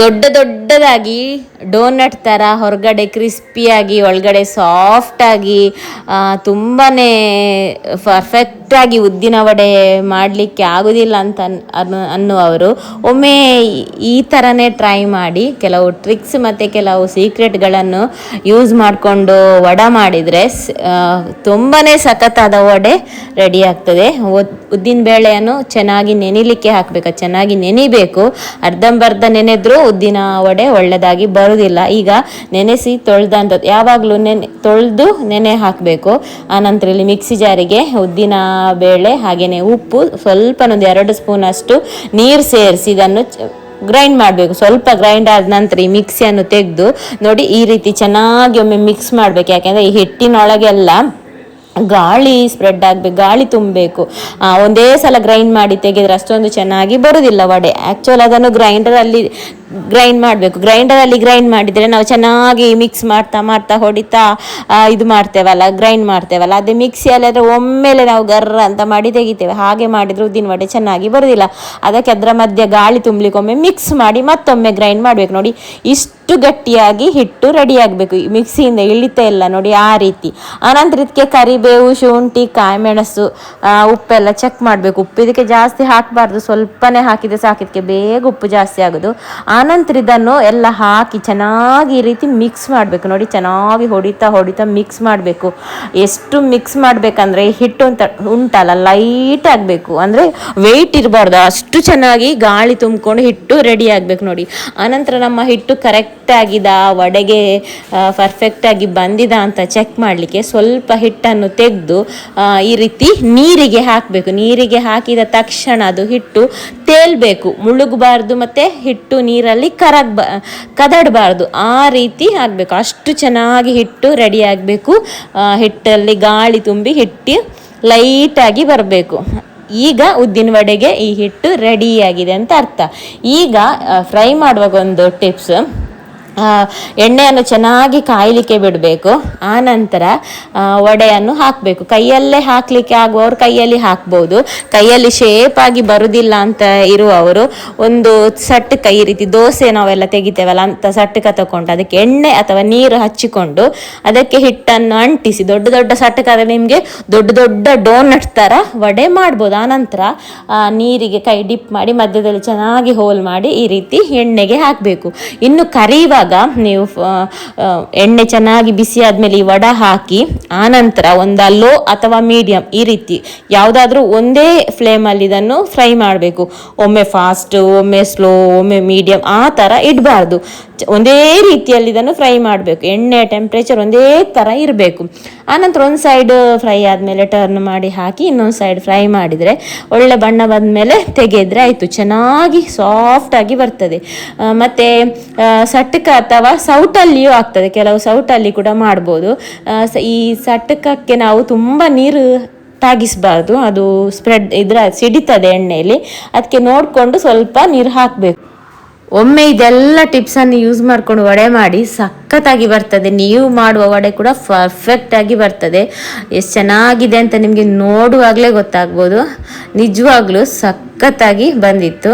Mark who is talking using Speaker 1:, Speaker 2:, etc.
Speaker 1: ದೊಡ್ಡ ದೊಡ್ಡದಾಗಿ ಡೋನಟ್ ಥರ ಹೊರಗಡೆ ಕ್ರಿಸ್ಪಿಯಾಗಿ ಒಳಗಡೆ ಸಾಫ್ಟಾಗಿ ತುಂಬಾ ಪರ್ಫೆಕ್ಟಾಗಿ ಉದ್ದಿನ ವಡೆ ಮಾಡಲಿಕ್ಕೆ ಆಗೋದಿಲ್ಲ ಅಂತ ಅನ್- ಅನ್ನು ಅನ್ನುವರು ಒಮ್ಮೆ ಈ ಥರನೇ ಟ್ರೈ ಮಾಡಿ, ಕೆಲವು ಟ್ರಿಕ್ಸ್ ಮತ್ತು ಕೆಲವು ಸೀಕ್ರೆಟ್ಗಳನ್ನು ಯೂಸ್ ಮಾಡಿಕೊಂಡು ವಡ ಮಾಡಿದರೆ ತುಂಬಾ ಸಖತ್ತಾದ ವಡೆ ರೆಡಿ ಆಗ್ತದೆ. ಉದ್ದಿನ ಬೇಳೆಯನ್ನು ಚೆನ್ನಾಗಿ ನೆನಿಲಿಕ್ಕೆ ಹಾಕಬೇಕು, ಚೆನ್ನಾಗಿ ನೆನಿಬೇಕು. ಅರ್ಧಂಬರ್ಧ ನೆನೆದ್ರೂ ಉದ್ದಿನ ವಡೆ ಒಳ್ಳೆದಾಗಿ ಬರುವುದಿಲ್ಲ ಈಗ ನೆನೆಸಿ ತೊಳೆದಂಥದ್ದು ಯಾವಾಗಲೂ ನೆನೆ, ತೊಳೆದು ನೆನೆ ಹಾಕಬೇಕು. ಆನಂತರ ಇಲ್ಲಿ ಮಿಕ್ಸಿ ಜಾರಿಗೆ ಉದ್ದಿನ ಬೇಳೆ ಹಾಗೆಯೇ ಉಪ್ಪು ಸ್ವಲ್ಪ ಒಂದು ಎರಡು ಸ್ಪೂನ್ ಅಷ್ಟು ನೀರು ಸೇರಿಸಿ ಇದನ್ನು ಗ್ರೈಂಡ್ ಮಾಡಬೇಕು. ಸ್ವಲ್ಪ ಗ್ರೈಂಡ್ ಆದ ನಂತರ ಈ ಮಿಕ್ಸಿಯನ್ನು ತೆಗೆದು ನೋಡಿ ಈ ರೀತಿ ಚೆನ್ನಾಗಿ ಒಮ್ಮೆ ಮಿಕ್ಸ್ ಮಾಡಬೇಕು. ಯಾಕೆಂದರೆ ಈ ಹಿಟ್ಟಿನೊಳಗೆಲ್ಲ ಗಾಳಿ ಸ್ಪ್ರೆಡ್ ಆಗಬೇಕು, ಗಾಳಿ ತುಂಬಬೇಕು. ಒಂದೇ ಸಲ ಗ್ರೈಂಡ್ ಮಾಡಿ ತೆಗೆದ್ರೆ ಅಷ್ಟೊಂದು ಚೆನ್ನಾಗಿ ಬರುವುದಿಲ್ಲ ವಡೆ. ಆ್ಯಕ್ಚುಲ್ ಅದನ್ನು ಗ್ರೈಂಡರಲ್ಲಿ ಗ್ರೈಂಡ್ ಮಾಡಬೇಕು. ಗ್ರೈಂಡರಲ್ಲಿ ಗ್ರೈಂಡ್ ಮಾಡಿದರೆ ನಾವು ಚೆನ್ನಾಗಿ ಮಿಕ್ಸ್ ಮಾಡ್ತಾ ಮಾಡ್ತಾ ಹೊಡಿತಾ ಇದು ಮಾಡ್ತೇವಲ್ಲ ಗ್ರೈಂಡ್ ಮಾಡ್ತೇವಲ್ಲ. ಅದೇ ಮಿಕ್ಸಿಯಲ್ಲಿ ಆದರೆ ಒಮ್ಮೆಲೆ ನಾವು ಗರ್ರ ಅಂತ ಮಾಡಿ ತೆಗಿತೇವೆ. ಹಾಗೆ ಮಾಡಿದರೆ ಉದ್ದಿನ ವಡೆ ಚೆನ್ನಾಗಿ ಬರೋದಿಲ್ಲ. ಅದಕ್ಕೆ ಅದರ ಮಧ್ಯೆ ಗಾಳಿ ತುಂಬಲಿಕ್ಕೊಮ್ಮೆ ಮಿಕ್ಸ್ ಮಾಡಿ ಮತ್ತೊಮ್ಮೆ ಗ್ರೈಂಡ್ ಮಾಡಬೇಕು. ನೋಡಿ ಇಷ್ಟು ಗಟ್ಟಿಯಾಗಿ ಹಿಟ್ಟು ರೆಡಿ ಆಗಬೇಕು. ಮಿಕ್ಸಿಯಿಂದ ಇಳಿತಾ ಇಲ್ಲ ನೋಡಿ ಆ ರೀತಿ. ಆನಂತರ ಇದಕ್ಕೆ ಕರಿಬೇವು ಶುಂಠಿ ಕಾಯಿಮೆಣಸು ಆ, ಉಪ್ಪೆಲ್ಲ ಚೆಕ್ ಮಾಡಬೇಕು. ಉಪ್ಪು ಇದಕ್ಕೆ ಜಾಸ್ತಿ ಹಾಕಬಾರ್ದು. ಸ್ವಲ್ಪನೇ ಹಾಕಿದ್ರೆ ಸಾಕಿದಕ್ಕೆ ಬೇಗ ಉಪ್ಪು ಜಾಸ್ತಿ ಆಗೋದು. ಆನಂತರ ಇದನ್ನು ಎಲ್ಲ ಹಾಕಿ ಚೆನ್ನಾಗಿ ಈ ರೀತಿ ಮಿಕ್ಸ್ ಮಾಡಬೇಕು. ನೋಡಿ, ಚೆನ್ನಾಗಿ ಹೊಡಿತಾ ಹೊಡಿತಾ ಮಿಕ್ಸ್ ಮಾಡಬೇಕು. ಎಷ್ಟು ಮಿಕ್ಸ್ ಮಾಡಬೇಕಂದ್ರೆ ಹಿಟ್ಟು ಅಂತ ಉಂಟಲ್ಲ ಲೈಟ್ ಆಗಬೇಕು. ಅಂದರೆ ವೆಯ್ಟ್ ಇರಬಾರ್ದು. ಅಷ್ಟು ಚೆನ್ನಾಗಿ ಗಾಳಿ ತುಂಬಿಕೊಂಡು ಹಿಟ್ಟು ರೆಡಿ ಆಗಬೇಕು ನೋಡಿ. ಆನಂತರ ನಮ್ಮ ಹಿಟ್ಟು ಕರೆಕ್ಟ್ ಆಗಿದ, ವಡೆಗೆ ಪರ್ಫೆಕ್ಟಾಗಿ ಬಂದಿದ ಅಂತ ಚೆಕ್ ಮಾಡಲಿಕ್ಕೆ ಸ್ವಲ್ಪ ಹಿಟ್ಟನ್ನು ತೆಗೆದು ಈ ರೀತಿ ನೀರಿಗೆ ಹಾಕಬೇಕು. ನೀರಿಗೆ ಹಾಕಿದ ತಕ್ಷಣ ಅದು ಹಿಟ್ಟು ತೇಲ್ಬೇಕು. ಮುಳುಗಬಾರ್ದು ಮತ್ತು ಹಿಟ್ಟು ನೀರಲ್ಲಿ ಕರಗ್ ಕದಡಬಾರ್ದು. ಆ ರೀತಿ ಆಗಬೇಕು. ಅಷ್ಟು ಚೆನ್ನಾಗಿ ಹಿಟ್ಟು ರೆಡಿ ಆಗಬೇಕು. ಹಿಟ್ಟಲ್ಲಿ ಗಾಳಿ ತುಂಬಿ ಹಿಟ್ಟು ಲೈಟಾಗಿ ಬರಬೇಕು. ಈಗ ಉದ್ದಿನ ವಡೆಗೆ ಈ ಹಿಟ್ಟು ರೆಡಿಯಾಗಿದೆ ಅಂತ ಅರ್ಥ. ಈಗ ಫ್ರೈ ಮಾಡುವಾಗ ಒಂದು ಟಿಪ್ಸ್ ಎಣ್ಣೆಯನ್ನು ಚೆನ್ನಾಗಿ ಕಾಯಲಿಕ್ಕೆ ಬಿಡಬೇಕು. ಆ ನಂತರ ಆ, ವಡೆಯನ್ನು ಹಾಕಬೇಕು. ಕೈಯಲ್ಲೇ ಹಾಕಲಿಕ್ಕೆ ಆಗುವವರು ಕೈಯಲ್ಲಿ ಹಾಕ್ಬೋದು. ಕೈಯಲ್ಲಿ ಶೇಪ್ ಆಗಿ ಬರುವುದಿಲ್ಲ ಅಂತ ಇರುವವರು ಒಂದು ಸಟ್ಟಕ ಈ ರೀತಿ ದೋಸೆ ನಾವೆಲ್ಲ ತೆಗಿತೇವಲ್ಲ ಅಂತ ಸಟ್ಟಕ ತಗೊಂಡು ಅದಕ್ಕೆ ಎಣ್ಣೆ ಅಥವಾ ನೀರು ಹಚ್ಚಿಕೊಂಡು ಅದಕ್ಕೆ ಹಿಟ್ಟನ್ನು ಅಂಟಿಸಿ ದೊಡ್ಡ ದೊಡ್ಡ ಸಟ್ಟಕ ಆದರೆ ನಿಮಗೆ ದೊಡ್ಡ ದೊಡ್ಡ ಡೋನಟ್ ಥರ ವಡೆ ಮಾಡ್ಬೋದು. ಆನಂತರ ನೀರಿಗೆ ಕೈ ಡಿಪ್ ಮಾಡಿ ಮಧ್ಯದಲ್ಲಿ ಚೆನ್ನಾಗಿ ಹೋಲ್ ಮಾಡಿ ಈ ರೀತಿ ಎಣ್ಣೆಗೆ ಹಾಕಬೇಕು. ಇನ್ನು ಕರಿಯುವಾಗ ನೀವು ಎಣ್ಣೆ ಚೆನ್ನಾಗಿ ಬಿಸಿ ಆದಮೇಲೆ ಈ ವಡ ಹಾಕಿ, ಆನಂತರ ಒಂದು ಲೋ ಅಥವಾ ಮೀಡಿಯಂ ಈ ರೀತಿ ಯಾವುದಾದ್ರೂ ಒಂದೇ ಫ್ಲೇಮಲ್ಲಿ ಇದನ್ನು ಫ್ರೈ ಮಾಡಬೇಕು. ಒಮ್ಮೆ ಫಾಸ್ಟ್ ಒಮ್ಮೆ ಸ್ಲೋ ಒಮ್ಮೆ ಮೀಡಿಯಂ ಆ ಥರ ಇಡಬಾರ್ದು. ಒಂದೇ ರೀತಿಯಲ್ಲಿ ಇದನ್ನು ಫ್ರೈ ಮಾಡಬೇಕು. ಎಣ್ಣೆ ಟೆಂಪ್ರೇಚರ್ ಒಂದೇ ಥರ ಇರಬೇಕು. ಆನಂತರ ಒಂದು ಸೈಡ್ ಫ್ರೈ ಆದಮೇಲೆ ಟರ್ನ್ ಮಾಡಿ ಹಾಕಿ ಇನ್ನೊಂದು ಸೈಡ್ ಫ್ರೈ ಮಾಡಿದರೆ ಒಳ್ಳೆ ಬಣ್ಣ ಬಂದಮೇಲೆ ತೆಗೆದ್ರೆ ಆಯಿತು. ಚೆನ್ನಾಗಿ ಸಾಫ್ಟಾಗಿ ಬರ್ತದೆ. ಮತ್ತು ಸಟ್ಟಕ ಅಥವಾ ಸೌಟಲ್ಲಿಯೂ ಆಗ್ತದೆ. ಕೆಲವು ಸೌಟಲ್ಲಿ ಕೂಡ ಮಾಡ್ಬೋದು. ಈ ಸಟಕಕ್ಕೆ ನಾವು ತುಂಬ ನೀರು ತಾಗಿಸಬಾರ್ದು. ಅದು ಸ್ಪ್ರೆಡ್ ಇದ್ರ, ಸಿಡಿತದೆ ಎಣ್ಣೆಯಲ್ಲಿ ಅದಕ್ಕೆ ನೋಡಿಕೊಂಡು ಸ್ವಲ್ಪ ನೀರು ಹಾಕಬೇಕು. ಒಮ್ಮೆ ಇದೆಲ್ಲ ಟಿಪ್ಸನ್ನು ಯೂಸ್ ಮಾಡ್ಕೊಂಡು ವಡೆ ಮಾಡಿ ಸಖತ್ತಾಗಿ ಬರ್ತದೆ. ನೀವು ಮಾಡುವ ವಡೆ ಕೂಡ ಪರ್ಫೆಕ್ಟ್ ಆಗಿ ಬರ್ತದೆ. ಎಷ್ಟು ಚೆನ್ನಾಗಿದೆ ಅಂತ ನಿಮಗೆ ನೋಡುವಾಗಲೇ ಗೊತ್ತಾಗ್ಬೋದು. ನಿಜವಾಗ್ಲೂ ಸಖತ್ತಾಗಿ ಬಂದಿತ್ತು.